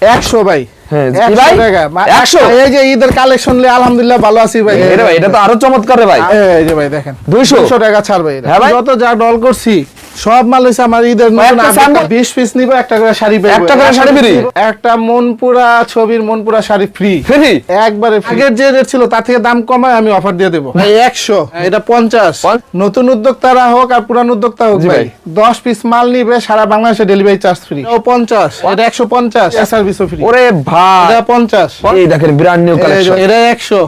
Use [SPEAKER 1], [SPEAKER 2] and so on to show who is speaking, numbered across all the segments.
[SPEAKER 1] একশো ভাই
[SPEAKER 2] হ্যাঁ,
[SPEAKER 1] একশো
[SPEAKER 2] ভাই?
[SPEAKER 1] টাকা মা-
[SPEAKER 2] 100?
[SPEAKER 1] এই যে ঈদের কালেকশন আলহামদুলিল্লাহ ভালো আছি ভাই
[SPEAKER 2] এটা ভাই এটা তো আরও চমৎকার ভাই
[SPEAKER 1] এই যে ভাই দেখেন
[SPEAKER 2] 200?
[SPEAKER 1] 200 টাকা ছাড় ভাই
[SPEAKER 2] হ্যাঁ ভাই?
[SPEAKER 1] যত যা ডল করছি সব মাল হইছে আমার ঈদের? 20 পিস নিব একটা করে শাড়ি পাইবো
[SPEAKER 2] একটা করে শাড়ি free?
[SPEAKER 1] একটা মনপুরা ছবির মনপুরা শাড়ি ফ্রি।
[SPEAKER 2] ফ্রি?
[SPEAKER 1] একবারে আগের যে রেট ছিল তার থেকে দাম কমায় আমি অফার দিয়ে দেবো। ভাই একশো। এটা পঞ্চাশ। নতুন উদ্যোক্তারা হোক আর পুরান উদ্যোক্তা হোক ভাই। দশ পিস মাল নিবে সারা বাংলাদেশে ডেলিভারি চার্জ ফ্রি ও পঞ্চাশ। এটা একশো পঞ্চাশ। সার্ভিসও ফ্রি
[SPEAKER 2] ওরে ভাই।
[SPEAKER 1] এটা পঞ্চাশ।
[SPEAKER 2] এই দেখেন ব্র্যান্ড নিউ কালেকশন
[SPEAKER 1] এটা একশো।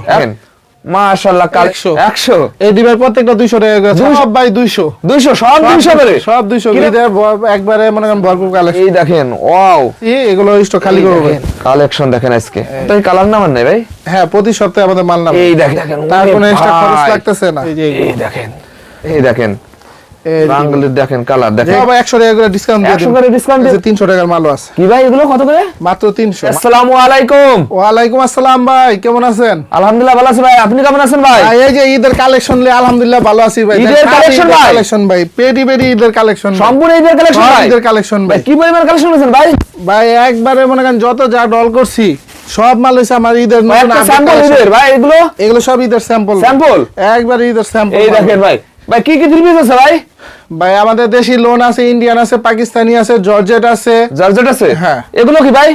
[SPEAKER 2] মাশাআল্লাহ কাল
[SPEAKER 1] 100
[SPEAKER 2] 100
[SPEAKER 1] এই ডিমের প্রত্যেকটা দুইশো টাকা করে। সব ভাই দুইশো।
[SPEAKER 2] 200 সব 200 করে?
[SPEAKER 1] সব দুইশো
[SPEAKER 2] কি রে?
[SPEAKER 1] ঈদের ব- একবারে মনে করেন ভরপুর কালেকশন
[SPEAKER 2] এই দেখেন ওয়াও।
[SPEAKER 1] এগুলো স্টক খালি করব
[SPEAKER 2] কালেকশন দেখেন আজকে। কালার নামান নাই ভাই?
[SPEAKER 1] হ্যাঁ প্রতি সপ্তাহে আমাদের মাল নাম
[SPEAKER 2] এই দেখেন দেখেন
[SPEAKER 1] তার কোনো এক্সট্রা খরচ লাগতেছে না। এই।
[SPEAKER 2] দেখেন এই দেখেন।
[SPEAKER 1] এই
[SPEAKER 2] দেখেন কালার দেখেন।
[SPEAKER 1] এগুলো। একশো টাকা করে ডিসকাউন্ট দিয়ে
[SPEAKER 2] 100 করে discount দিয়ে-
[SPEAKER 1] তিনশো টাকার মালও আছে।
[SPEAKER 2] কি ভাই এগুলো কত করে?
[SPEAKER 1] মাত্র তিনশো।
[SPEAKER 2] আসসালামু আলাইকুম।
[SPEAKER 1] ওয়ালাইকুম আসসালাম ভাই কেমন আছেন?
[SPEAKER 2] আলহামদুলিল্লাহ ভালো আছি ভাই আপনি কেমন আছেন ভাই?
[SPEAKER 1] ভাই, এই যে ঈদের কালেকশন আলহামদুলিল্লাহ ভালো আছি ভাই।
[SPEAKER 2] ঈদের collection ভাই?
[SPEAKER 1] কালেকশন ভাই পেডি পেডি ঈদের কালেকশন
[SPEAKER 2] সম্পূর্ণ ঈদের কালেকশন ভাই?
[SPEAKER 1] ঈদের কালেকশন
[SPEAKER 2] ভাই
[SPEAKER 1] ভাই।
[SPEAKER 2] কি পরিমাণ কালেকশন ভাই?
[SPEAKER 1] ভাই একবারে মনে করেন যত যা ডল করছি সব মাল হইছে আমার ঈদের নতুন
[SPEAKER 2] স্যাম্পল ঈদের ভাই এগুলো?
[SPEAKER 1] এগুলো সব ঈদের স্যাম্পল
[SPEAKER 2] স্যাম্পল
[SPEAKER 1] একবার ঈদের স্যাম্পল
[SPEAKER 2] এই দেখেন ভাই ভাই কি কি থ্রি আছে ভাই?
[SPEAKER 1] ভাই আমাদের দেশি লোন আছে ইন্ডিয়ান আছে পাকিস্তানি আছে জর্জেট আছে।
[SPEAKER 2] জর্জেট আছে?
[SPEAKER 1] হ্যান
[SPEAKER 2] এগুলো কি ভাই?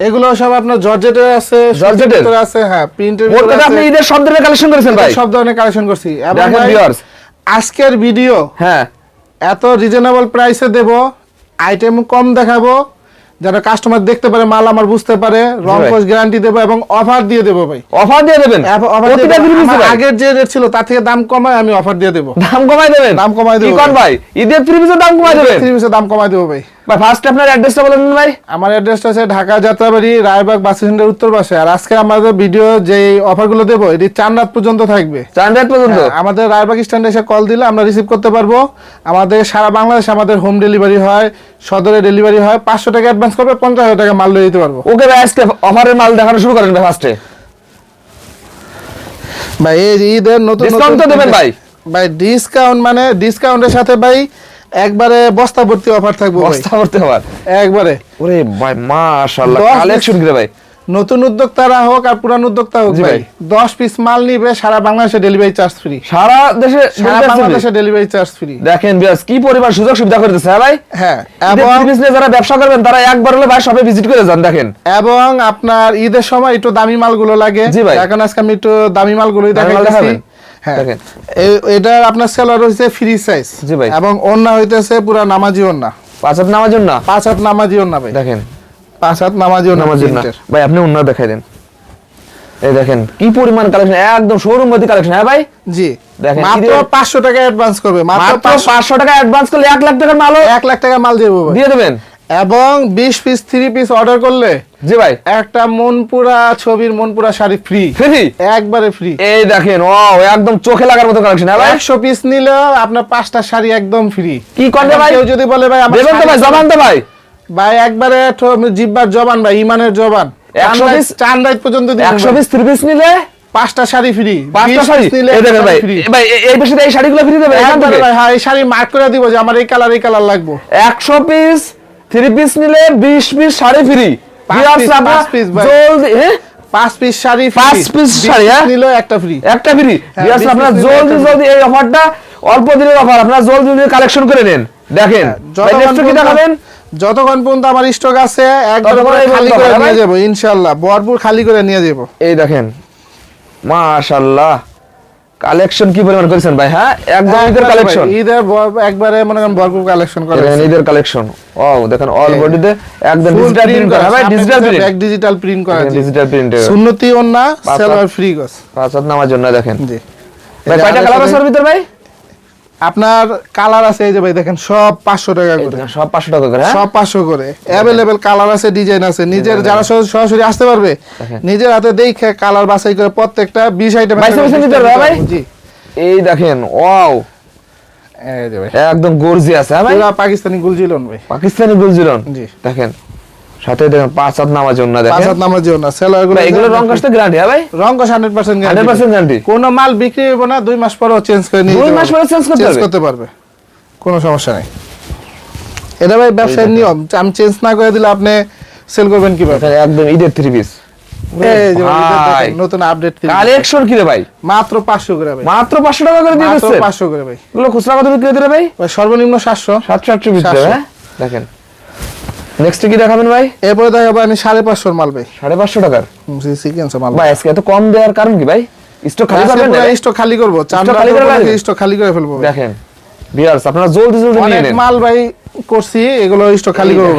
[SPEAKER 1] এগুলো সব আপনার জর্জেটের আছে
[SPEAKER 2] জর্জেটের?
[SPEAKER 1] আছে হ্যাঁ প্রিন্টের
[SPEAKER 2] মোট আপনি ঈদের সব ধরনের কালেকশন করেছেন ভাই?
[SPEAKER 1] সব ধরনের কালেকশন করছি।
[SPEAKER 2] দেখেন
[SPEAKER 1] ভাই, আজকের ভিডিও
[SPEAKER 2] হ্যাঁ।
[SPEAKER 1] এত রিজনেবল প্রাইসে দেব আইটেম কম দেখাবো যেন কাস্টমার দেখতে পারে মাল আমার বুঝতে পারে রং কোষ গ্যারান্টি দেবো এবং অফার দিয়ে দেবো ভাই।
[SPEAKER 2] অফার দিয়ে দেবেন?
[SPEAKER 1] আগের যে রেট ছিল তার থেকে দাম কমায় আমি অফার দিয়ে দেবো।
[SPEAKER 2] দাম কমাই দেবেন?
[SPEAKER 1] দাম কমায় দেবো
[SPEAKER 2] ভাই। ঈদের ফ্রি দাম কমাই দেবেন?
[SPEAKER 1] ফ্রি দাম কমায় দেবো ভাই।
[SPEAKER 2] ভাই ফার্স্ট আপনার অ্যাড্রেসটা বলে দিন ভাই।
[SPEAKER 1] আমার অ্যাড্রেসটা আছে ঢাকা যাত্রাবাড়ি রায়বাগ বাস স্ট্যান্ডের উত্তর পাশে। আর আজকে আমাদের ভিডিও যে অফারগুলো দেবো এটি চার রাত পর্যন্ত থাকবে।
[SPEAKER 2] চান্দাত পর্যন্ত?
[SPEAKER 1] হ্যাঁ, আমাদের রায়বাগ স্ট্যান্ডে এসে কল দিলে আমরা রিসিভ করতে পারব। আমাদের সারা বাংলাদেশে আমাদের হোম ডেলিভারি হয় সদরে ডেলিভারি হয়। পাঁচশো টাকা অ্যাডভান্স করবে পঞ্চাশ হাজার টাকা মাল দিয়ে দিতে পারব।
[SPEAKER 2] ওকে ভাই আজকে অফারের মাল দেখানো শুরু করেন ভাই ফার্স্টে
[SPEAKER 1] ভাই এই ঈদের নতুন
[SPEAKER 2] Discount তো দেবেন ভাই?
[SPEAKER 1] ভাই ডিসকাউন্ট মানে ডিসকাউন্টের সাথে ভাই একবারে বস্তা ভর্তি অফার থাকবে
[SPEAKER 2] বস্তা করতে হবে
[SPEAKER 1] একবারে।
[SPEAKER 2] ওরে ভাই মাশাআল্লাহ কালেকশন কি রে ভাই?
[SPEAKER 1] নতুন উদ্যোক্তারা হোক আর পুরান উদ্যোক্তা হোক ভাই। দশ পিস মাল নিবে সারা বাংলাদেশে ডেলিভারি চার্জ ফ্রি
[SPEAKER 2] সারা দেশে
[SPEAKER 1] সারা বাংলাদেশে ডেলিভারি চার্জ ফ্রি
[SPEAKER 2] দেখেন বিয়াস কি পরিমাণ সুযোগ সুবিধা করে দিচ্ছে হ্যাঁ ভাই?
[SPEAKER 1] হ্যাঁ
[SPEAKER 2] এবং বিজনেস যারা ব্যবসা করবেন তারা একবার হলে ভাই সবে ভিজিট করে যান দেখেন।
[SPEAKER 1] এবং আপনার ঈদের সময় একটু দামি মালগুলো লাগে।
[SPEAKER 2] জি ভাই।
[SPEAKER 1] এখন আজকে আমি একটু দামি মালগুলোই
[SPEAKER 2] দামি মাল?
[SPEAKER 1] হ্যাঁ।
[SPEAKER 2] দেখেন।
[SPEAKER 1] এটা আপনার সেলার হইছে ফ্রি সাইজ
[SPEAKER 2] জি ভাই।
[SPEAKER 1] এবং ওন্না হইতেছে পুরা নামাজি ওন্না
[SPEAKER 2] পাঁচ হাত নামার জন্য
[SPEAKER 1] পাঁচ হাত নামাজি ওন্না ভাই।
[SPEAKER 2] দেখেন।
[SPEAKER 1] পাঁচ হাত নামাজি ওন্না
[SPEAKER 2] জন্য
[SPEAKER 1] প্রিন্টের।
[SPEAKER 2] ভাই আপনি অন্য দেখাই দেন। এই দেখেন কি পরিমাণ কালেকশন একদম শোরুম মধ্যে কালেকশন হ্যাঁ ভাই?
[SPEAKER 1] জি।
[SPEAKER 2] দেখেন,
[SPEAKER 1] মাত্র
[SPEAKER 2] ঈদের-
[SPEAKER 1] পাঁচশো টাকা অ্যাডভান্স করবে। মাত্র
[SPEAKER 2] মাত্র
[SPEAKER 1] পাঁচশো
[SPEAKER 2] পাঁচশো টাকা অ্যাডভান্স করলে এক লাখ টাকার মালও
[SPEAKER 1] এক লাখ টাকা মাল দেবো ভাই।
[SPEAKER 2] দিয়ে দেবেন?
[SPEAKER 1] এবং বিশ পিস থ্রি পিস অর্ডার করলে
[SPEAKER 2] জি ভাই।
[SPEAKER 1] একটা মনপুরা ছবির মনপুরা শাড়ি ফ্রি
[SPEAKER 2] ফ্রি
[SPEAKER 1] একবারে ফ্রি
[SPEAKER 2] এই দেখেন ও একদম চোখে লাগার মতো কালেকশন হ্যাঁ ভাই?
[SPEAKER 1] একশো পিস নিলে আপনার পাঁচটা শাড়ি একদম ফ্রি
[SPEAKER 2] কি করবে ভাই?
[SPEAKER 1] কেউ যদি বলে ভাই
[SPEAKER 2] দেবেন তো ভাই জবান তো ভাই।
[SPEAKER 1] ভাই একবারে জিব্বার জবান ভাই ইমানের জবান।
[SPEAKER 2] 100 piece-
[SPEAKER 1] চান রাত পর্যন্ত দিবেন
[SPEAKER 2] একশো
[SPEAKER 1] ভাই।
[SPEAKER 2] পিস থ্রি পিস নিলে
[SPEAKER 1] পাঁচটা শাড়ি ফ্রি
[SPEAKER 2] পাঁচটা শাড়ি? এই দেখেন ভাই ভাই এই বেশি এই শাড়িগুলো ফ্রি দেবে
[SPEAKER 1] হ্যাঁ এই শাড়ি মার্ক করে দিব যে আমার এই কালার এই কালার লাগবে।
[SPEAKER 2] একশো পিস থ্রি পিস নিলে বিশ পিস শাড়ি ফ্রি
[SPEAKER 1] পাঁচ
[SPEAKER 2] হ্যাঁ?
[SPEAKER 1] পাঁচ পিস শাড়ি
[SPEAKER 2] পাঁচ piece শাড়ি, হ্যাঁ?
[SPEAKER 1] নিলেও একটা ফ্রি
[SPEAKER 2] একটা ফ্রি
[SPEAKER 1] হ্যাঁ,
[SPEAKER 2] আপনারা জলদি জলদি এই অফারটা অল্প দিনের অফার আপনারা জলদি জলদি কালেকশন করে নেন। দেখেন
[SPEAKER 1] যতক্ষণ
[SPEAKER 2] কি
[SPEAKER 1] পর্যন্ত-
[SPEAKER 2] দেখাবেন?
[SPEAKER 1] যতক্ষণ পর্যন্ত আমার স্টক আছে খালি করে নিয়ে। যাব ভরপুর খালি করে নিয়ে যাব।
[SPEAKER 2] এই দেখেন মাশাআল্লাহ। কালেকশন কি পরিমাণ করেছেন ভাই হ্যাঁ? একদম ঈদের
[SPEAKER 1] একবারে
[SPEAKER 2] কালেকশন
[SPEAKER 1] ঈদের একবারে মনে করেন ভরপুর কালেকশন করে
[SPEAKER 2] ঈদের কালেকশন ও দেখেন অল। বডিতে একদম ডিজিটাল প্রিন্ট করা। ভাই digital print
[SPEAKER 1] back digital print করা আছে।
[SPEAKER 2] ডিজিটাল প্রিন্ট
[SPEAKER 1] সুন্নতি ওন্না সেলর ফ্রি গস
[SPEAKER 2] পাঁচ হাত নামার জন্য দেখেন।
[SPEAKER 1] জি।
[SPEAKER 2] ভাই কয়টা কালার আছে ভিতর ভাই?
[SPEAKER 1] আপনার কালার আছে এই যে ভাই দেখেন সব পাঁচশো টাকা করে।
[SPEAKER 2] সব পাঁচশো টাকা করে হ্যাঁ?
[SPEAKER 1] সব পাঁচশো করে। অ্যাভেলেবেল কালার আছে ডিজাইন আছে। নিজের যারা সরাসরি- আসতে পারবে নিজের হাতে দেখে কালার বাছাই করে প্রত্যেকটা বিশ আইটেম
[SPEAKER 2] নিতে পারবে, ভাই?
[SPEAKER 1] জি।
[SPEAKER 2] এই দেখেন ওয়াও।
[SPEAKER 1] এই যে ভাই।
[SPEAKER 2] একদম গর্জিয়াস হ্যাঁ ভাই?
[SPEAKER 1] পাকিস্তানি গুলজিলন ভাই।
[SPEAKER 2] পাকিস্তানি গুলজিরন
[SPEAKER 1] জি।
[SPEAKER 2] দেখেন সাথে দেখেন পাঁচ হাত নামার জন্য
[SPEAKER 1] পাঁচ
[SPEAKER 2] দেখেন
[SPEAKER 1] হাত নামার জন্য না
[SPEAKER 2] সেলারগুলো এগুলো রং গ্যারান্টি হ্যাঁ ভাই?
[SPEAKER 1] রং কস হান্ড্রেড পার্সেন্ট
[SPEAKER 2] 100% guarantee?
[SPEAKER 1] কোনো মাল বিক্রি হবে না দুই মাস পরেও চেঞ্জ করে নিয়ে
[SPEAKER 2] দুই মাস পরে চেঞ্জ করতে হবে?
[SPEAKER 1] করতে পারবে। কোনো সমস্যা নেই। এটা ভাই ব্যবসায়ের নিয়ম। আমি চেঞ্জ না করে দিলে আপনি সেল করবেন কীভাবে?
[SPEAKER 2] একদম ঈদের থ্রি পিস।
[SPEAKER 1] নতুন আপডেট
[SPEAKER 2] কালেকশন কি রে ভাই?
[SPEAKER 1] মাত্র পাঁচশো করে ভাই।
[SPEAKER 2] মাত্র পাঁচশো টাকা করে দিয়ে দিচ্ছে
[SPEAKER 1] পাঁচশো করে ভাই।
[SPEAKER 2] এগুলো খুচরা কত বিক্রি রে ভাই?
[SPEAKER 1] সর্বনিম্ন সাতশো।
[SPEAKER 2] সাতশো আটশো বিক্রি
[SPEAKER 1] 700
[SPEAKER 2] হ্যাঁ? দেখেন। নেক্সট কি দেখাবেন ভাই?
[SPEAKER 1] এরপরে দেখাবো আমি সাড়ে পাঁচশোর মাল ভাই।
[SPEAKER 2] সাড়ে পাঁচশো টাকার?
[SPEAKER 1] সিকেন্সের মাল
[SPEAKER 2] ভাই আজকে এত কম দেওয়ার কারণ কি ভাই? স্টক খালি করবেন না?
[SPEAKER 1] স্টক খালি করব। চার
[SPEAKER 2] খালি করে
[SPEAKER 1] স্টক খালি করে ফেলব
[SPEAKER 2] দেখেন বিয়ার্স আপনারা জলদি জলদি নিয়ে নেন।
[SPEAKER 1] মাল ভাই করছি এগুলো স্টক খালি করব।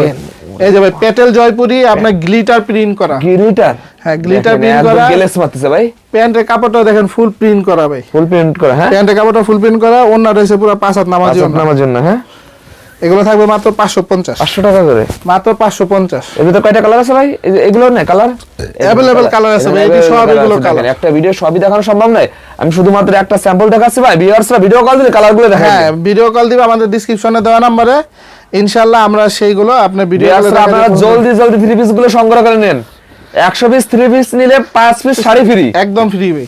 [SPEAKER 1] এই যে ভাই পেটেল জয়পুরি আপনার গ্লিটার প্রিন্ট করা।
[SPEAKER 2] গ্লিটার
[SPEAKER 1] হ্যাঁ, glitter print করা।
[SPEAKER 2] গ্লেস মারতেছে ভাই।
[SPEAKER 1] প্যান্টের কাপড়টা দেখেন ফুল প্রিন্ট করা ভাই।
[SPEAKER 2] ফুল প্রিন্ট করা হ্যাঁ?
[SPEAKER 1] প্যান্টের কাপড়টা ফুল প্রিন্ট করা অন্য রয়েছে পুরো পাঁচ হাত নামাজ ওড়না।
[SPEAKER 2] জন্য হ্যাঁ?
[SPEAKER 1] এগুলো থাকবে মাত্র পাঁচশো পঞ্চাশ।
[SPEAKER 2] পাঁচশো টাকা করে?
[SPEAKER 1] মাত্র পাঁচশো পঞ্চাশ।
[SPEAKER 2] এর ভিতরে কয়টা কালার আছে ভাই? এগুলো না কালার
[SPEAKER 1] Available colour আছে ভাই, এটি সব এগুলো colour।
[SPEAKER 2] একটা ভিডিও সবই দেখানো সম্ভব নয়। আমি শুধুমাত্র একটা স্যাম্পল দেখাচ্ছি ভাই ভিউয়ার্সরা ভিডিও কল দিলে কালারগুলো দেখাই
[SPEAKER 1] হ্যাঁ ভিডিও কল দিবে আমাদের ডিসক্রিপশনে দেওয়া নম্বরে ইনশাআল্লাহ আমরা সেইগুলো আপনার ভিডিও
[SPEAKER 2] আপনারা জলদি জলদি থ্রি পিসগুলো সংগ্রহ করে নেন। একশো পিস থ্রি পিস নিলে পাঁচ পিস শাড়ি ফ্রি
[SPEAKER 1] একদম ফ্রি ভাই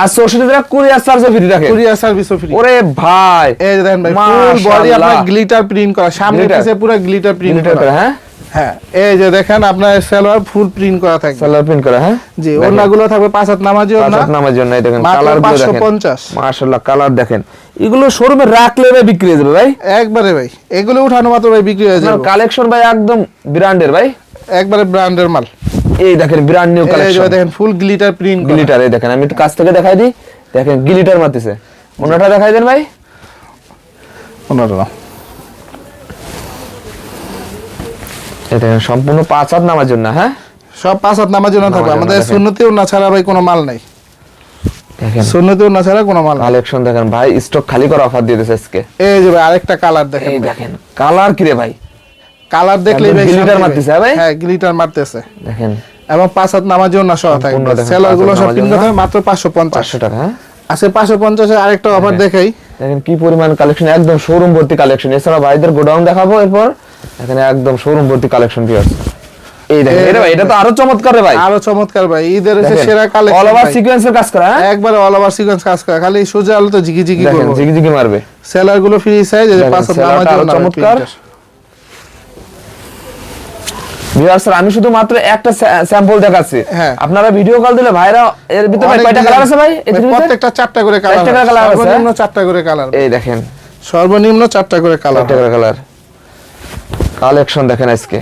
[SPEAKER 2] আর চৌষট্টি টাকা কুরিয়ার চার্জও ফ্রি রাখে
[SPEAKER 1] কুরিয়ার সার্ভিসও ফ্রি
[SPEAKER 2] ওরে ভাই
[SPEAKER 1] এই দেখেন ভাই ফুল বডি আপনার গ্লিটার প্রিন্ট করা। সামনে পিছে পুরো গ্লিটার প্রিন্ট করা।
[SPEAKER 2] হ্যাঁ?
[SPEAKER 1] হ্যাঁ এই যে দেখেন আপনার সালোয়ার ফুল প্রিন্ট করা থাকবে।
[SPEAKER 2] সালোয়ার প্রিন্ট করা হ্যাঁ?
[SPEAKER 1] জি ওড়নাগুলো থাকবে পাঁচ হাত নামাজি ওড়না।
[SPEAKER 2] পাঁচ নামার জন্য এই দেখেন
[SPEAKER 1] কালারগুলো
[SPEAKER 2] দেখেন। মাশাআল্লাহ কালার দেখেন। এগুলো শোরুমে রাখলে ভাই বিক্রি হয়ে যাবে ভাই।
[SPEAKER 1] একবারে ভাই এগুলো উঠানো মাত্র ভাই বিক্রি হয়ে যাবে।
[SPEAKER 2] কালেকশন ভাই একদম ব্র্যান্ডের ভাই।
[SPEAKER 1] একবারে ব্র্যান্ডের মাল।
[SPEAKER 2] এই দেখেন ব্র্যান্ড নিউ
[SPEAKER 1] এই
[SPEAKER 2] কালেকশন
[SPEAKER 1] দেখেন ফুল গ্লিটার প্রিন্ট
[SPEAKER 2] গ্লিটার এই দেখেন আমি একটু কাছ থেকে দেখাই দিই। দেখেন গ্লিটার মারতেছে। অন্যটা দেখাই দেন ভাই। এই দেখেন সম্পূর্ণ পাঁচ হাত নামার জন্য হ্যাঁ?
[SPEAKER 1] সব পাঁচ হাত নামার জন্য থাকবে। আমাদের
[SPEAKER 2] দেখেন।
[SPEAKER 1] সুন্নতি ওড়না ছাড়া ভাই কোনো মাল নাই।
[SPEAKER 2] দেখেন।
[SPEAKER 1] সুন্নতি ওড়না ছাড়া কোনো মাল
[SPEAKER 2] কালেকশন দেখেন ভাই স্টক খালি করা অফার দিয়ে দিয়েছে আজকে।
[SPEAKER 1] এই যে ভাই আরেকটা কালার দেখেন
[SPEAKER 2] এই দেখেন কালার কি রে ভাই?
[SPEAKER 1] কালার
[SPEAKER 2] glitter
[SPEAKER 1] শান্তি
[SPEAKER 2] মারতেছে,
[SPEAKER 1] ভাই।
[SPEAKER 2] হ্যাঁ ভাই?
[SPEAKER 1] হ্যাঁ গ্লিটার মারতেছে।
[SPEAKER 2] দেখেন।
[SPEAKER 1] এবং পাঁচ হাত নামার জন্য সহ
[SPEAKER 2] দেখেন, সেলারগুলো
[SPEAKER 1] সব
[SPEAKER 2] জন্য।
[SPEAKER 1] কথা মাত্র পাঁচশো পঞ্চাশ।
[SPEAKER 2] পাঁচশো টাকা
[SPEAKER 1] আছে পাঁচশো পঞ্চাশের আরেকটা অফার দেখাই।
[SPEAKER 2] দেখেন কি পরিমাণ কালেকশন একদম শোরুম ভর্তি কালেকশন এছাড়া ভাইদের গোডাউন দেখাবো এরপর। এখানে একদম শোরুম ভর্তি কালেকশন কি আছে এই দেখেন এটা ভাই এটা তো আরও চমৎকার রে ভাই।
[SPEAKER 1] আরও চমৎকার ভাই ঈদের এসে সেরা কালেকশন
[SPEAKER 2] sequence এর কাজ করা হ্যাঁ?
[SPEAKER 1] একবারে অল ওভার সিকোয়েন্স কাজ করা খালি সোজা আলো তো জিগি জিগি
[SPEAKER 2] দেখেন জিগি জিগি মারবে।
[SPEAKER 1] সেলারগুলো ফ্রি সাইজ এই যে
[SPEAKER 2] দেখেন,
[SPEAKER 1] পাঁচ হাত নামার জন্য
[SPEAKER 2] চমৎকার। আমি শুধু মাত্র একটা স্যাম্পল দেখাচ্ছি।
[SPEAKER 1] হ্যাঁ।
[SPEAKER 2] আপনারা ভিডিও কল দিলে ভাইরা এর ভিতরে কয়টা কালার আছে ভাই?
[SPEAKER 1] প্রত্যেকটা চারটা করে কালার
[SPEAKER 2] আছে,
[SPEAKER 1] সর্বনিম্ন চারটা করে কালার
[SPEAKER 2] এই দেখেন।
[SPEAKER 1] সর্বনিম্ন চারটা করে কালার
[SPEAKER 2] চারটা করে কালার কালেকশন দেখেন আজকে।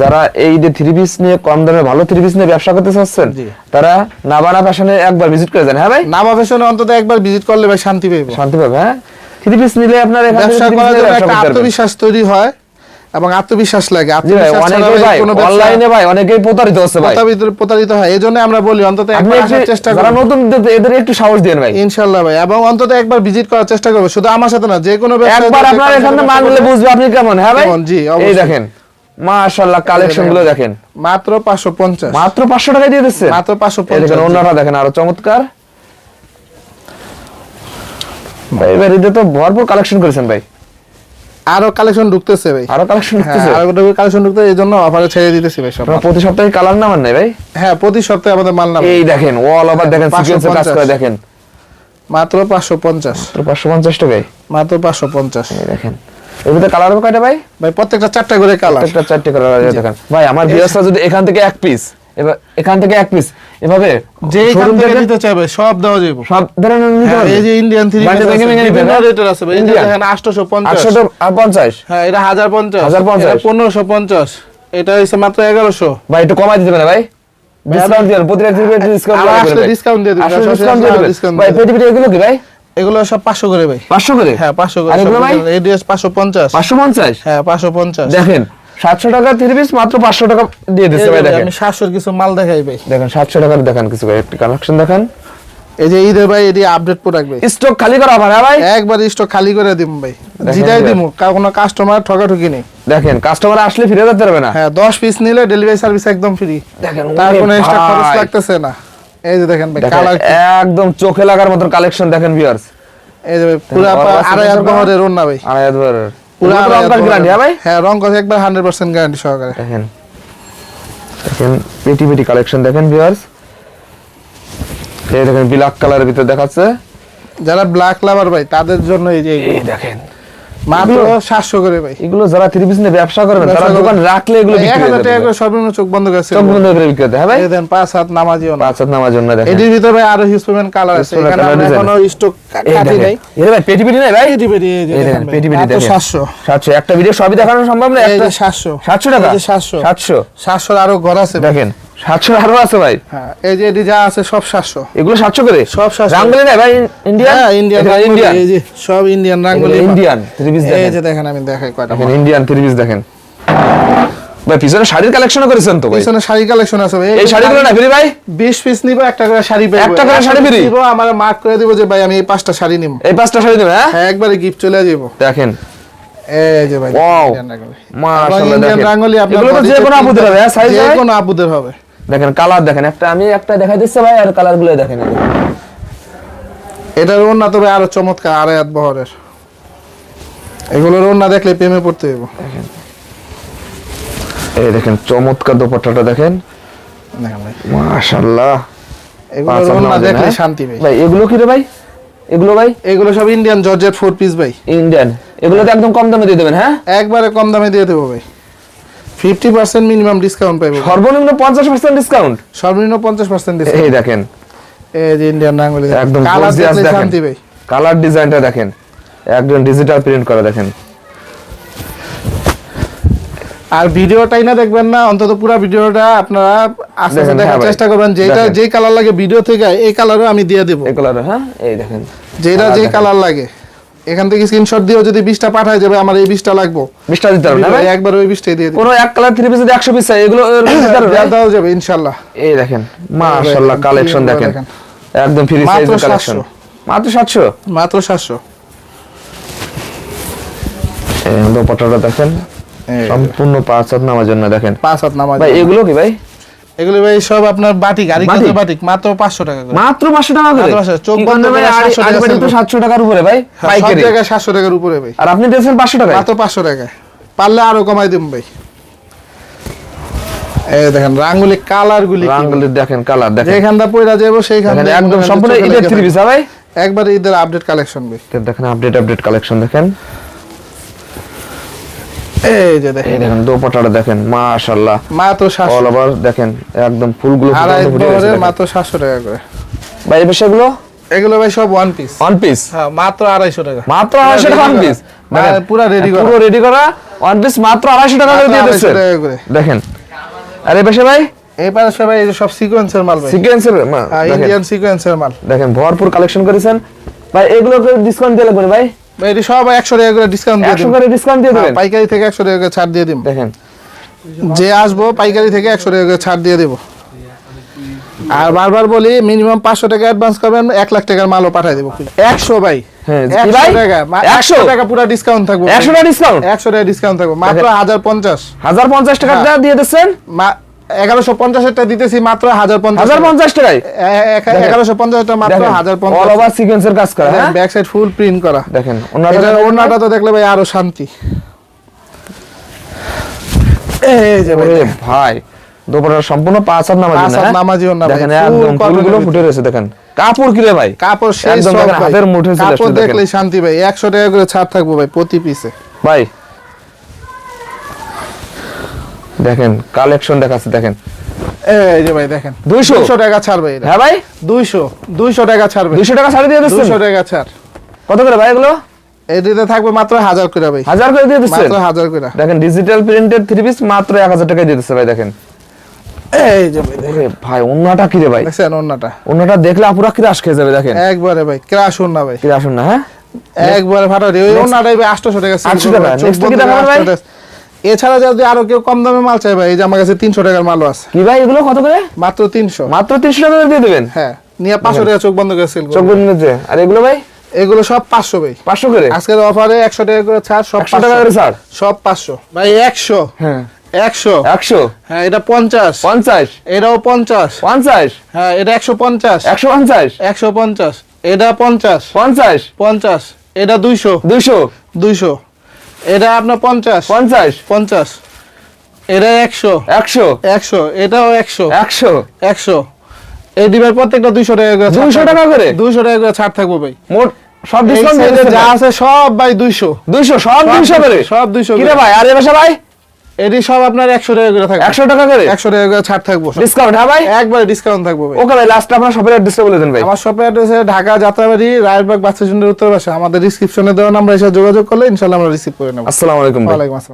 [SPEAKER 2] যারা এই যে থ্রি পিস নিয়ে কম দামে ভালো থ্রি পিস নিয়ে ব্যবসা করতে চাচ্ছেন তারা নাবানা ফ্যাশনে একবার ভিজিট করে যান। হ্যাঁ ভাই?
[SPEAKER 1] নামা ফ্যাশনে অন্তত একবার ভিজিট করলে ভাই শান্তি পাইবো।
[SPEAKER 2] শান্তি পাবে হ্যাঁ? থ্রি পিস নিলে আপনার
[SPEAKER 1] ব্যবসা করার জন্য একটা আত্মবিশ্বাস তৈরি হয়। এবং আত্মবিশ্বাস লাগে।
[SPEAKER 2] অনলাইনে ভাই অনেকেই প্রতারিত হচ্ছে ভাই।
[SPEAKER 1] প্রতারিত- হয়। এই জন্য আমরা বলি অন্তত একবার চেষ্টা
[SPEAKER 2] যারা নতুন এদের- একটু সাহস দেন ভাই।
[SPEAKER 1] ইনশাল্লাহ ভাই এবং অন্তত একবার ভিজিট করার চেষ্টা করব। শুধু আমার সাথে না যে কোনো
[SPEAKER 2] একবার আপনার এখানে মাল নিলে বুঝবে আপনি কেমন হ্যাঁ ভাই?
[SPEAKER 1] জি,
[SPEAKER 2] এই দেখেন মাশাআল্লাহ কালেকশনগুলো দেখেন।
[SPEAKER 1] মাত্র পাঁচশো পঞ্চাশ।
[SPEAKER 2] মাত্র পাঁচশো টাকায় দিয়ে দিচ্ছে?
[SPEAKER 1] মাত্র পাঁচশো
[SPEAKER 2] এই দেখেন অন্যটা দেখেন আরও চমৎকার। ভাই এবার তো ভরপুর কালেকশন করেছেন ভাই।
[SPEAKER 1] আরও কালেকশন ঢুকতেছে ভাই।
[SPEAKER 2] আরও কালেকশন
[SPEAKER 1] হ্যাঁ
[SPEAKER 2] হচ্ছে
[SPEAKER 1] আরও কালেকশন ঢুকতে এই জন্য অফারে ছেড়ে দিতেছি ভাই সব
[SPEAKER 2] প্রতি সপ্তাহে কালার নামান নাই ভাই?
[SPEAKER 1] হ্যাঁ প্রতি সপ্তাহে আমাদের মাল নাম
[SPEAKER 2] এই দেখেন ওয়াল ওভার দেখেন
[SPEAKER 1] পাঁচশো
[SPEAKER 2] কাজ করে
[SPEAKER 1] পঞ্চাশ।
[SPEAKER 2] দেখেন।
[SPEAKER 1] মাত্র পাঁচশো পঞ্চাশ।
[SPEAKER 2] পাঁচশো পঞ্চাশ টাকায়?
[SPEAKER 1] মাত্র পাঁচশো পঞ্চাশ।
[SPEAKER 2] এই দেখেন। এর ভিতরে কালার হবে কয়টা ভাই?
[SPEAKER 1] ভাই প্রত্যেকটা চারটা করে কালার
[SPEAKER 2] একটা চারটে কালার দেখেন। ভাই আমার বিয়াসটা যদি এখান থেকে এক পিস এবার এখান থেকে এক পিস এভাবে
[SPEAKER 1] যে
[SPEAKER 2] showroom
[SPEAKER 1] থেকে নিতে চাইবে সব দেওয়া যাবে
[SPEAKER 2] সব ধরনের নিতে
[SPEAKER 1] হ্যাঁ,
[SPEAKER 2] পারবে?
[SPEAKER 1] এই যে ইন্ডিয়ান থ্রি বিভিন্ন? রেটের আছে ভাই।
[SPEAKER 2] Indian?
[SPEAKER 1] দেখেন আটশোশো পঞ্চাশ।
[SPEAKER 2] আটশো আর পঞ্চাশ?
[SPEAKER 1] হ্যাঁ এটা হাজার পঞ্চাশ
[SPEAKER 2] 1050
[SPEAKER 1] পনেরোশো পঞ্চাশ। এটা হচ্ছে মাত্র এগারোশো।
[SPEAKER 2] ভাই একটু কমাই দিতে পারে ভাই? ডিসকাউন্ট দিবেন প্রতিটা থ্রি ডিসকাউন্ট
[SPEAKER 1] আরও আসলে discount দিয়ে দিবেন।
[SPEAKER 2] ডিসকাউন্ট দিয়ে দিবেন। ভাই পেটি পেটি এগুলো কি ভাই?
[SPEAKER 1] এগুলো সব পাঁচশো করে ভাই।
[SPEAKER 2] 500 করে?
[SPEAKER 1] হ্যাঁ পাঁচশো করে
[SPEAKER 2] আর এগুলো ভাই?
[SPEAKER 1] এই ড্রেস পাঁচশো পঞ্চাশ।
[SPEAKER 2] 550
[SPEAKER 1] হ্যাঁ পাঁচশো পঞ্চাশ।
[SPEAKER 2] দেখেন 700 টাকা থ্রি পিস মাত্র 500 টাকা দিয়ে দিচ্ছে ভাই দেখেন।
[SPEAKER 1] সাতশোর কিছু মাল দেখাই ভাই।
[SPEAKER 2] দেখেন 700 টাকার দেখেন কিছু ভাই একটু কালেকশন দেখেন।
[SPEAKER 1] এই যে ভাই এটি আপডেট প্রোডাক্ট ভাই।
[SPEAKER 2] স্টক খালি করা ভাই?
[SPEAKER 1] একবার স্টক খালি করে দিব ভাই। দিব কোনো কাস্টমার ঠকাঠকি নেই।
[SPEAKER 2] দেখেন কাস্টমার আসলে ফিরে যেতে পারবে না।
[SPEAKER 1] হ্যাঁ দশ পিস নিলে ডেলিভারি সার্ভিস একদম ফ্রি
[SPEAKER 2] দেখেন
[SPEAKER 1] তার কোনো এক্সট্রা খরচ লাগতেছে না। এই যে দেখেন ভাই কালার
[SPEAKER 2] একদম চোখে লাগার মতো কালেকশন দেখেন ভিউয়ার্স
[SPEAKER 1] এই যে ভাই পুরো আড়াই বহরের ওড়না ভাই।
[SPEAKER 2] আড়াই হাজার
[SPEAKER 1] পুরো
[SPEAKER 2] রংকার গ্যারান্টি ভাই।
[SPEAKER 1] হ্যাঁ রং কথা একবার হান্ড্রেড পার্সেন্ট গ্যারান্টি সহকারে।
[SPEAKER 2] দেখেন দেখেন পেটি পেটি কালেকশন দেখেন ভিউয়ার্স এই দেখেন ব্ল্যাক কালারের ভিতর দেখাচ্ছে।
[SPEAKER 1] যারা ব্ল্যাক লাভার ভাই তাদের জন্য এই যে
[SPEAKER 2] এই দেখেন।
[SPEAKER 1] মাত্র সাতশো করে ভাই।
[SPEAKER 2] এগুলো যারা থ্রি পিস নিয়ে ব্যবসা করবেন তারা দোকান রাখলে এগুলো বিক্রি
[SPEAKER 1] হাজার টাকা করে সর্বনিম্ন চোখ বন্ধ করে
[SPEAKER 2] চোখ বন্ধ করে বিক্রি হতে ভাই?
[SPEAKER 1] দেন পাঁচ হাত নামাজিও না
[SPEAKER 2] পাঁচ হাত নামার জন্য দেখেন।
[SPEAKER 1] এটির ভিতরে ভাই আরও হিউজম্যান কালার আছে। এখানে আমরা এখনও স্টক কাটি নাই।
[SPEAKER 2] এই ভাই পেটি পেটি নেই ভাই?
[SPEAKER 1] পেটি পেটি এই দেখেন
[SPEAKER 2] দেখেন পেটি পেটি দেখেন।
[SPEAKER 1] সাতশো।
[SPEAKER 2] সাতশো একটা ভিডিও সবই দেখানো সম্ভব না? একটা টাকা?
[SPEAKER 1] আরও ঘর আছে
[SPEAKER 2] দেখেন। সাতশো আরও আছে ভাই।
[SPEAKER 1] হ্যাঁ এই যে এটি যা আছে সব সাতশো।
[SPEAKER 2] এগুলো সাতশো করে?
[SPEAKER 1] সব 700
[SPEAKER 2] রাঙ্গুলি নাই ভাই? ইন্ডিয়ান
[SPEAKER 1] হ্যাঁ ইন্ডিয়ান
[SPEAKER 2] ইন্ডিয়ান
[SPEAKER 1] এই যে সব ইন্ডিয়ান রাঙ্গুলি।
[SPEAKER 2] ইন্ডিয়ান থ্রি পিস
[SPEAKER 1] এই
[SPEAKER 2] দেখেন।
[SPEAKER 1] যে দেখেন আমি দেখাই কয়টা।
[SPEAKER 2] ইন্ডিয়ান থ্রি পিস দেখেন। ভাই পিছনে শাড়ির কালেকশন করেছেন তো ভাই?
[SPEAKER 1] পিছনে কালেকশন আছে ভাই।
[SPEAKER 2] এই শাড়িগুলো না ফিরি ভাই?
[SPEAKER 1] 20 পিস নিব একটা করে শাড়ি পাবো
[SPEAKER 2] একটা করে শাড়ি free?
[SPEAKER 1] নিব আমার মার্ক করে দিব যে ভাই আমি এই পাঁচটা শাড়ি নিব।
[SPEAKER 2] এই পাঁচটা শাড়ি দেবে হ্যাঁ?
[SPEAKER 1] হ্যাঁ একবারে গিফট চলে যাব
[SPEAKER 2] দেখেন।
[SPEAKER 1] এই যে ভাই!
[SPEAKER 2] মাশাআল্লাহ দেখেন।
[SPEAKER 1] রাঙ্গুলি আপনার
[SPEAKER 2] এগুলো তো যে কোনো আপুদের হবে হ্যাঁ সাইজ
[SPEAKER 1] যে কোনো আপুদের হবে।
[SPEAKER 2] দেখেন কালার দেখেন একটা আমি একটা দেখাই দিচ্ছি ভাই আর কালারগুলো দেখেন।
[SPEAKER 1] এটার ওন্না তবে আরও চমৎকার আড়াই হাত বহরের এগুলোর ওন্না দেখলে প্রেমে পড়তে হইব।
[SPEAKER 2] এই দেখেন চমৎকার দোপাট্টাটা দেখেন। মাশাআল্লাহ।
[SPEAKER 1] এগুলোর ওন্না দেখলে
[SPEAKER 2] হ্যাঁ?
[SPEAKER 1] শান্তি ভাই।
[SPEAKER 2] ভাই এগুলো কি রে ভাই? এগুলো ভাই?
[SPEAKER 1] এগুলো সব ইন্ডিয়ান জর্জেট ফোর পিস ভাই।
[SPEAKER 2] ইন্ডিয়ান এগুলো তো একদম কম দামে দিয়ে দেবেন হ্যাঁ?
[SPEAKER 1] একবারে কম দামে দিয়ে দেবো ভাই। ফিফটি পার্সেন্ট মিনিমাম ডিসকাউন্ট পাইবো।
[SPEAKER 2] সর্বনিম্ন পঞ্চাশ পার্সেন্ট ডিসকাউন্ট
[SPEAKER 1] সর্বনিম্ন পঞ্চাশ পার্সেন্ট
[SPEAKER 2] এই দেখেন।
[SPEAKER 1] এই যে ইন্ডিয়ান রাঙ্গুলি
[SPEAKER 2] একদম
[SPEAKER 1] কালার শান্তি ভাই
[SPEAKER 2] কালার ডিজাইনটা দেখেন। একদম ডিজিটাল প্রিন্ট করা দেখেন।
[SPEAKER 1] আর ভিডিওটাই না দেখবেন না অন্তত পুরো ভিডিওটা আপনারা আস্তে আস্তে দেখার
[SPEAKER 2] হ্যাঁ
[SPEAKER 1] চেষ্টা করবেন। যেটা। যেই কালার লাগে ভিডিও থেকে এই কালারও আমি দিয়ে দেবো।
[SPEAKER 2] এই কালার হ্যাঁ? এই দেখেন।
[SPEAKER 1] যেটা যেই কালার লাগে। এখান থেকে স্ক্রিনশট দিয়েও যদি বিশটা পাঠায় যাবে আমার এই বিশটা লাগবো।
[SPEAKER 2] বিশটা দিতে পারবেন না
[SPEAKER 1] একবার ওই বিশটাই দিয়ে দিই
[SPEAKER 2] কোনো এক কালার থ্রি পিস যদি একশো পিস চাই এগুলো দিতে?
[SPEAKER 1] দেওয়া যাবে ইনশাল্লাহ।
[SPEAKER 2] এই দেখেন মাশাআল্লাহ কালেকশন দেখেন। একদম ফ্রি
[SPEAKER 1] মাত্র
[SPEAKER 2] সাইজের কালেকশন
[SPEAKER 1] 700
[SPEAKER 2] মাত্র সাতশো?
[SPEAKER 1] মাত্র সাতশো।
[SPEAKER 2] দোপাট্টাটা দেখেন সম্পূর্ণ পাঁচ হাত নামার জন্য দেখেন।
[SPEAKER 1] পাঁচ হাত নামাজ
[SPEAKER 2] ভাই এগুলো কি ভাই?
[SPEAKER 1] এগুলো ভাই সব আপনার বাটিক আর
[SPEAKER 2] বাটিক?
[SPEAKER 1] মাত্র পাঁচশো টাকা করে।
[SPEAKER 2] মাত্র পাঁচশো টাকা করে?
[SPEAKER 1] মাত্র 500 চোখ বন্ধ
[SPEAKER 2] ভাই
[SPEAKER 1] করে
[SPEAKER 2] আড়ি-
[SPEAKER 1] 700
[SPEAKER 2] তো
[SPEAKER 1] sell
[SPEAKER 2] সাতশো টাকার উপরে ভাই
[SPEAKER 1] হ্যাঁ,
[SPEAKER 2] পাইকারি।
[SPEAKER 1] জায়গায় সাতশো টাকার উপরে ভাই।
[SPEAKER 2] আর আপনি দিয়েছেন পাঁচশো টাকা
[SPEAKER 1] মাত্র পাঁচশো টাকায়। পারলে আরও কমাই দিম ভাই। এই দেখেন রাঙ্গুলি কালার গুলি
[SPEAKER 2] রাঙ্গুলি দেখেন কালার দেখেন।
[SPEAKER 1] যেখানটা পয়রা যাব সেইখান থেকে
[SPEAKER 2] একদম
[SPEAKER 1] হয়
[SPEAKER 2] সম্পূর্ণ
[SPEAKER 1] থাকবে।
[SPEAKER 2] পিস ভাই?
[SPEAKER 1] একবারে ঈদের আপডেট কালেকশন ভাই।
[SPEAKER 2] দেখেন আপডেট আপডেট কালেকশন দেখেন।
[SPEAKER 1] এই যে দেখেন।
[SPEAKER 2] দেখেন দোপাট্টাটা দেখেন মাশাআল্লাহ।
[SPEAKER 1] মাত্র
[SPEAKER 2] অল
[SPEAKER 1] সাতশো
[SPEAKER 2] ওভার দেখেন একদম ফুলগুলো।
[SPEAKER 1] মাত্র সাতশো টাকা করে।
[SPEAKER 2] ভাই এই বিষয়গুলো?
[SPEAKER 1] এগুলো ভাই সব ওয়ান পিস
[SPEAKER 2] ওয়ান পিস
[SPEAKER 1] হ্যাঁ মাত্র আড়াইশো টাকা।
[SPEAKER 2] মাত্র আড়াইশো টাকা ওয়ান পিস
[SPEAKER 1] মানে পুরা করা।
[SPEAKER 2] পুরো রেডি করা ওয়ান পিস মাত্র আড়াইশো টাকা করে দিয়ে
[SPEAKER 1] 250
[SPEAKER 2] দিচ্ছে। দেখেন। আর পাশে ভাই?
[SPEAKER 1] এবার সবাই এই সব সিকোয়েন্সের মাল ভাই।
[SPEAKER 2] সিকোয়েন্সের
[SPEAKER 1] ইন্ডিয়ান সিকোয়েন্সের মাল।
[SPEAKER 2] দেখেন ভরপুর কালেকশন করেছেন। ভাই এগুলো ডিসকাউন্ট দিলে ভাই
[SPEAKER 1] ভাই? এটি সব একশো টাকা করে ডিসকাউন্ট দিয়ে
[SPEAKER 2] একশো
[SPEAKER 1] দিন।
[SPEAKER 2] করে ডিসকাউন্ট দিয়ে দেবেন?
[SPEAKER 1] পাইকারি থেকে একশো টাকা করে ছাড় দিয়ে দিন
[SPEAKER 2] দেখেন।
[SPEAKER 1] যে আসব পাইকারি থেকে একশো টাকা করে ছাড় দিয়ে দেবো। আর বারবার বলি মিনিমাম পাঁচশো টাকা অ্যাডভান্স করবেন এক লাখ টাকার মালও পাঠাই দেবো। একশো ভাই
[SPEAKER 2] হ্যাঁ,
[SPEAKER 1] একশো
[SPEAKER 2] ভাই?
[SPEAKER 1] টাকা মা-
[SPEAKER 2] 100
[SPEAKER 1] একশো টাকা পুরো ডিসকাউন্ট থাকবে।
[SPEAKER 2] একশো টাকা ডিসকাউন্ট
[SPEAKER 1] একশো টাকা ডিসকাউন্ট থাকবে মাত্র হাজার পঞ্চাশ।
[SPEAKER 2] হাজার পঞ্চাশ টাকা
[SPEAKER 1] হ্যাঁ।
[SPEAKER 2] দিয়ে দিচ্ছেন
[SPEAKER 1] এগারোশো পঞ্চাশেরটা দিতেছি মাত্র হাজার পঞ্চাশ
[SPEAKER 2] হাজার পঞ্চাশ টাকায়
[SPEAKER 1] এগারোশো পঞ্চাশটা মাত্র হাজার পঞ্চাশ
[SPEAKER 2] ওভার সিকোয়েন্সের কাজ করা হ্যাঁ
[SPEAKER 1] ব্যাক সাইড ফুল প্রিন্ট করা।
[SPEAKER 2] দেখেন
[SPEAKER 1] ওনাটা তো দেখলে ভাই আরও শান্তি। এই যে ভাই
[SPEAKER 2] ওরে দুপুরের সম্পূর্ণ পাঁচ হাত নামাজি
[SPEAKER 1] পাঁচ হাত
[SPEAKER 2] হ্যাঁ?
[SPEAKER 1] নামাজি
[SPEAKER 2] দেখেন একদম ফুলগুলো ফুটে রয়েছে দেখেন। কাপড় কিরে ভাই?
[SPEAKER 1] কাপড় সেই।
[SPEAKER 2] হাতের চলে
[SPEAKER 1] কাপড়। দেখলেই শান্তি ভাই। একশো টাকা করে ছাড় থাকব ভাই প্রতি পিসে
[SPEAKER 2] ভাই দেখেন কালেকশন দেখাচ্ছে দেখেন।
[SPEAKER 1] এই যে ভাই দেখেন।
[SPEAKER 2] 200
[SPEAKER 1] দুশো টাকা ছাড়বে এটা।
[SPEAKER 2] হ্যাঁ ভাই?
[SPEAKER 1] দুইশো দুইশো টাকা ছাড়বে
[SPEAKER 2] দুইশো টাকা ছাড়ে দিয়ে দিচ্ছেন?
[SPEAKER 1] দুশো টাকা ছাড়।
[SPEAKER 2] কত করে ভাই এগুলো?
[SPEAKER 1] এটিতে থাকবে মাত্র হাজার করে ভাই।
[SPEAKER 2] হাজার করে দিয়ে দিচ্ছেন?
[SPEAKER 1] মাত্র হাজার করে।
[SPEAKER 2] দেখেন ডিজিটাল প্রিন্টেড থ্রি পিস মাত্র এক হাজার দিয়ে দিচ্ছে ভাই দেখেন।
[SPEAKER 1] এই যে ভাই দেখেন।
[SPEAKER 2] ওরে ভাই অন্যটা কিরে ভাই?
[SPEAKER 1] দেখছেন ওন্নাটা
[SPEAKER 2] অন্যটা দেখলে আপুরা কিরাস খেয়ে যাবে দেখেন।
[SPEAKER 1] একবারে ভাই ক্রাশ ওন্না ভাই।
[SPEAKER 2] কিরে আসুন না হ্যাঁ?
[SPEAKER 1] একবারে ওন্নাটাই ভাই আটশো টাকা।
[SPEAKER 2] 800 টাকা।
[SPEAKER 1] চোখ
[SPEAKER 2] কি দেখাবেন ভাই?
[SPEAKER 1] 800 টাকা। এছাড়া যদি আরও কেউ কম দামে মাল চাই ভাই এই যে আমার কাছে তিনশো টাকার মালও আছে।
[SPEAKER 2] কি ভাই এগুলো কত করে?
[SPEAKER 1] মাত্র তিনশো।
[SPEAKER 2] মাত্র তিনশো টাকা দিয়ে দেবেন?
[SPEAKER 1] হ্যাঁ নিয়ে পাঁচশো টাকা চোখ বন্ধ করে সেল
[SPEAKER 2] চোখ বন্ধ করে। আর এগুলো ভাই?
[SPEAKER 1] এগুলো সব পাঁচশো ভাই।
[SPEAKER 2] পাঁচশো করে?
[SPEAKER 1] আজকের অফারে একশো টাকা করে ছাড় সব
[SPEAKER 2] একশো টাকা করে ছাড়?
[SPEAKER 1] সব পাঁচশো। ভাই একশো।
[SPEAKER 2] হ্যাঁ।
[SPEAKER 1] একশো।
[SPEAKER 2] একশো?
[SPEAKER 1] হ্যাঁ এটা পঞ্চাশ।
[SPEAKER 2] পঞ্চাশ?
[SPEAKER 1] এটাও পঞ্চাশ।
[SPEAKER 2] পঞ্চাশ?
[SPEAKER 1] হ্যাঁ এটা একশো পঞ্চাশ।
[SPEAKER 2] একশো পঞ্চাশ?
[SPEAKER 1] একশো পঞ্চাশ। এটা পঞ্চাশ।
[SPEAKER 2] পঞ্চাশ?
[SPEAKER 1] পঞ্চাশ। এটা দুইশো।
[SPEAKER 2] দুইশো?
[SPEAKER 1] দুইশো। এটা আপনার পঞ্চাশ।
[SPEAKER 2] পঞ্চাশ?
[SPEAKER 1] পঞ্চাশ। এটা একশো।
[SPEAKER 2] একশো?
[SPEAKER 1] একশো। এটাও একশো।
[SPEAKER 2] একশো?
[SPEAKER 1] একশো। এই ডিমের প্রত্যেকটা দুইশো টাকা করে
[SPEAKER 2] দুইশো টাকা করে?
[SPEAKER 1] দুইশো টাকা করে ছাড় থাকব ভাই।
[SPEAKER 2] মোট সব ডিসকাউন্ট
[SPEAKER 1] যা আছে সব ভাই দুইশো।
[SPEAKER 2] 200 সব 200 করে?
[SPEAKER 1] সব 200
[SPEAKER 2] কি রে ভাই? আর এ ভাই?
[SPEAKER 1] এটি সব আপনার একশো টাকা করে থাকবে।
[SPEAKER 2] 100 টাকা করে?
[SPEAKER 1] একশো টাকা করে ছাড় থাকব
[SPEAKER 2] ডিসকাউন্ট হ্যাঁ ভাই?
[SPEAKER 1] একবারে ডিসকাউন্ট থাকব ভাই।
[SPEAKER 2] ওকে ভাই লাস্ট আপনার শপের অ্যাড্রেসটা বলে দেন ভাই।
[SPEAKER 1] আমার শপের অ্যাড্রেস ঢাকা যাত্রাবাড়ি বাস বাচ্চা উত্তর পাশে। আমাদের ডিসক্রিপশনে দেওয়া নাম্বার এসে যোগাযোগ করলে ইনশাল্লাহ আমরা রিসিভ করে নেব।
[SPEAKER 2] আসসালামু আলাইকুম
[SPEAKER 1] ওয়ালাইকুম আসসালাম।